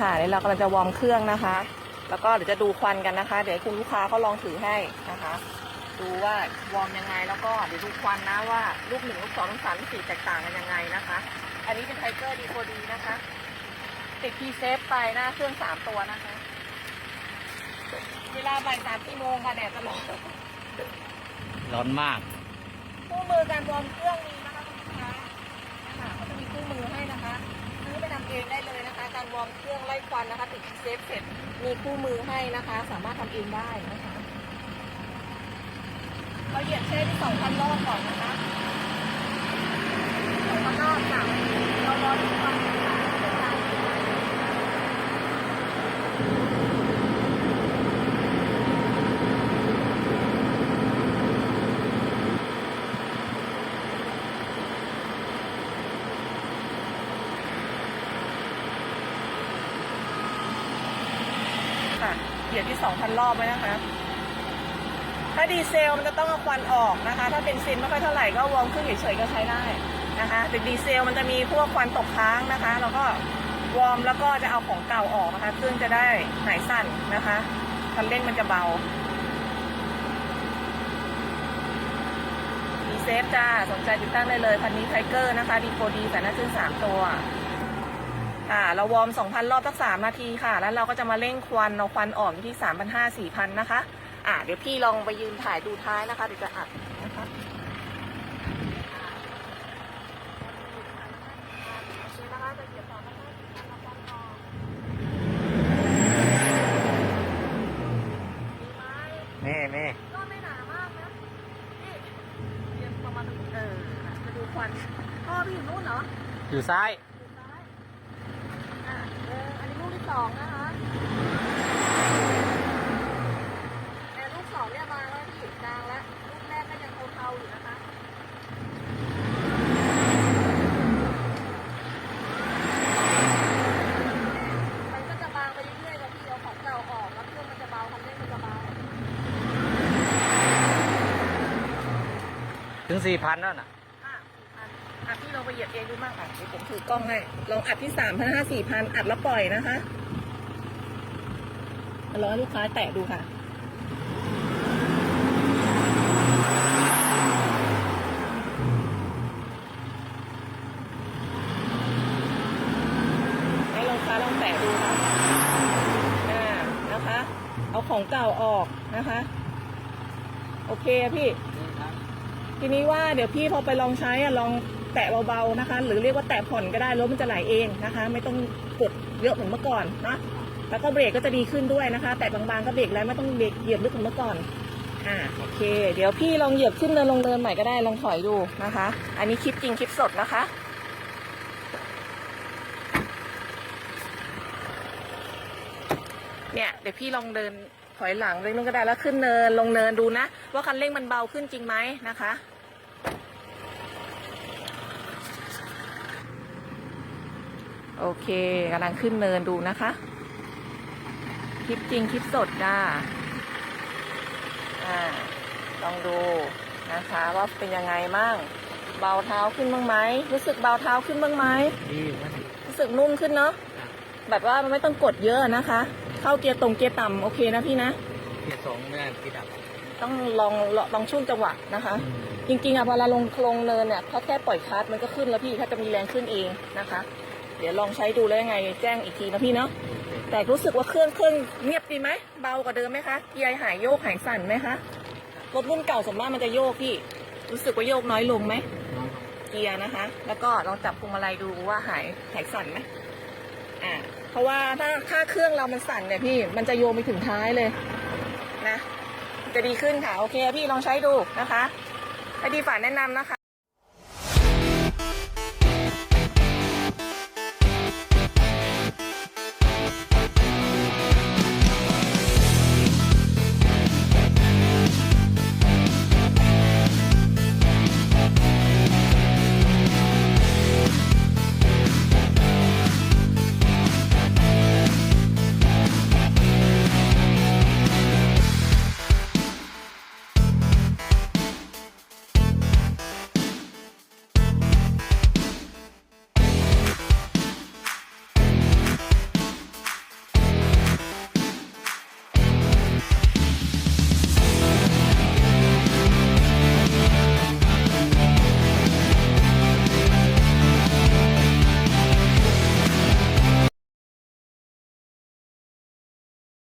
ค่ะเดี๋ยวเรากำลังจะวอร์มเครื่องนะคะ แล้วก็เดี๋ยวจะดูควันกันนะคะ เดี๋ยวให้คุณลูกค้าเขาลองถือให้นะคะ ดูว่าวอร์มยังไงแล้วก็เดี๋ยวดูควันนะว่าลูกหนึ่งลูกสองลูกสามลูกสี่แตกต่างกันยังไงนะคะ อันนี้เป็นไทเกอร์ดีโคดีนะคะ ติดพีเซฟไปหน้าเครื่องสามตัวนะคะ เวลาบ่ายสามสี่โมงค่ะแดดจะร้อนร้อนมากคู่มือการวอร์มเครื่องมีนะคะคุณลูกค้านะคะเขาจะมีคู่มือให้นะคะซื้อไปทำเองได้เลยนะคะ การวอร์มเครื่องไล่ควันนะคะ ติดเซฟเสร็จมีคู่มือให้นะคะ สามารถทำเองได้นะคะเราเหยียบเช่นสองพันรอบก่อนนะคะสองพันรอบค่ะเรารอดูควันนะคะเป็นการค่ะ เหยียบที่สองพันรอบไว้นะคะ ถ้าดีเซลมันจะต้องเอาควันออกนะคะ ถ้าเป็นซินไม่ค่อยเท่าไหร่ก็วอร์มเครื่องเฉยๆก็ใช้ได้นะคะแต่ดีเซลมันจะมีพวกควันตกค้างนะคะ แล้วก็วอร์มแล้วก็จะเอาของเก่าออกนะคะเครื่องจะได้หายสั่นนะคะคันเร่งมันจะเบาดีเซฟจ้าสนใจติดตั้งได้เลยคันนี้ไทเกอร์นะคะดีโฟดีแต่น้าขึ้นสามตัว อ่าเราวอร์ม 2,000 รอบสักสามนาทีค่ะ แล้วเราก็จะมาเร่งควันเอาควันออกอยู่ที่ 3,500 4,000 นะคะ อะเดี๋ยวพี่ลองไปยืนถ่ายดูท้ายนะคะเดี๋ยวจะอัดนะคะโอเคนะคะจะเหยียบต่อนะคะเอาควันออกมีไหมนี่นี่ก็ไม่หนามากนะนี่เหยียบประมาณเออน่ะจะดูควันพ่อพี่อยู่นู่นเหรอ อยู่ซ้ายอยู่ซ้ายอะเออ อันนี้ลูกที่สองนะคะแต่ลูกสองเนี่ยมาแล้วพี่กลางแล้วลูกแรกก็ยังเทาๆอยู่นะคะมันก็จะบางไปเรื่อยๆค่ะพี่เอาของเก่าออกแล้วเครื่องมันจะเบาคันเร่งมันจะเบาถึงสี่พันแล้วน่ะอะอันอะพี่ลองไปเหยียบเองดูมากอะเดี๋ยวผมถือกล้องให้ลองอัดที่สามพันห้าสี่พันอัดแล้วปล่อยนะคะ ลองให้ลูกค้าแตะดูค่ะ ให้ลูกค้าลองแตะดูค่ะ อ่า นะคะ เอาของเก่าออกนะคะ โอเคอะพี่ ทีนี้ว่าเดี๋ยวพี่พอไปลองใช้อะลองแตะเบาๆนะคะ หรือเรียกว่าแตะผ่อนก็ได้รถมันจะไหลเองนะคะ ไม่ต้องกดเยอะเหมือนเมื่อก่อนนะ แล้วก็เบรกก็จะดีขึ้นด้วยนะคะ แตะบางๆก็เบรกแล้วไม่ต้องเบรกเหยียบลึกเหมือนเมื่อก่อนอ่าโอเค เดี๋ยวพี่ลองเหยียบขึ้นเนินลงเนินใหม่ก็ได้ลองถอยดูนะคะ อันนี้คลิปจริงคลิปสดนะคะเนี่ยเดี๋ยวพี่ลองเดินถอยหลังเร่งนึงก็ได้แล้วขึ้นเนินลงเนินดูนะ ว่าคันเร่งมันเบาขึ้นจริงไหมนะคะ โอเคกำลังขึ้นเนินดูนะคะ คลิปจริงคลิปสดจ้าอ่าลองดูนะคะว่าเป็นยังไงมั่งเบาเท้าขึ้นบ้างไหมรู้สึกเบาเท้าขึ้นบ้างไหมดีอยู่นะรู้สึกนุ่มขึ้นเนาะแบบว่ามันไม่ต้องกดเยอะนะคะ เข้าเกียร์ตรงเกียร์ต่ำโอเคนะพี่นะเกียร์สองไม่ได้กีดับต้องลองลองลองช่วงจังหวะนะคะ จริงๆอะเวลาลงลงเนินเนี่ยถ้าแค่ปล่อยคลัตช์มันก็ขึ้นแล้วพี่ถ้าจะมีแรงขึ้นเองนะคะ เดี๋ยวลองใช้ดูแล้วยังไงแจ้งอีกทีนะพี่เนาะ แต่รู้สึกว่าเครื่องเครื่องเงียบดีไหมเบากว่าเดิมไหมคะเกียร์หายโยกหายสั่นไหมคะรถรุ่นเก่าส่วนมากมันจะโยกพี่ รู้สึกว่าโยกน้อยลงไหมเกียร์นะคะ แล้วก็ลองจับพวงมาลัยดูว่าหายหายสั่นไหมอ่าเพราะว่าถ้าถ้าเครื่องเรามันสั่นเนี่ยพี่มันจะโยงไปถึงท้ายเลยนะจะดีขึ้นค่ะ โอเคพี่ลองใช้ดูนะคะให้ดีฝ่ายแนะนำนะคะ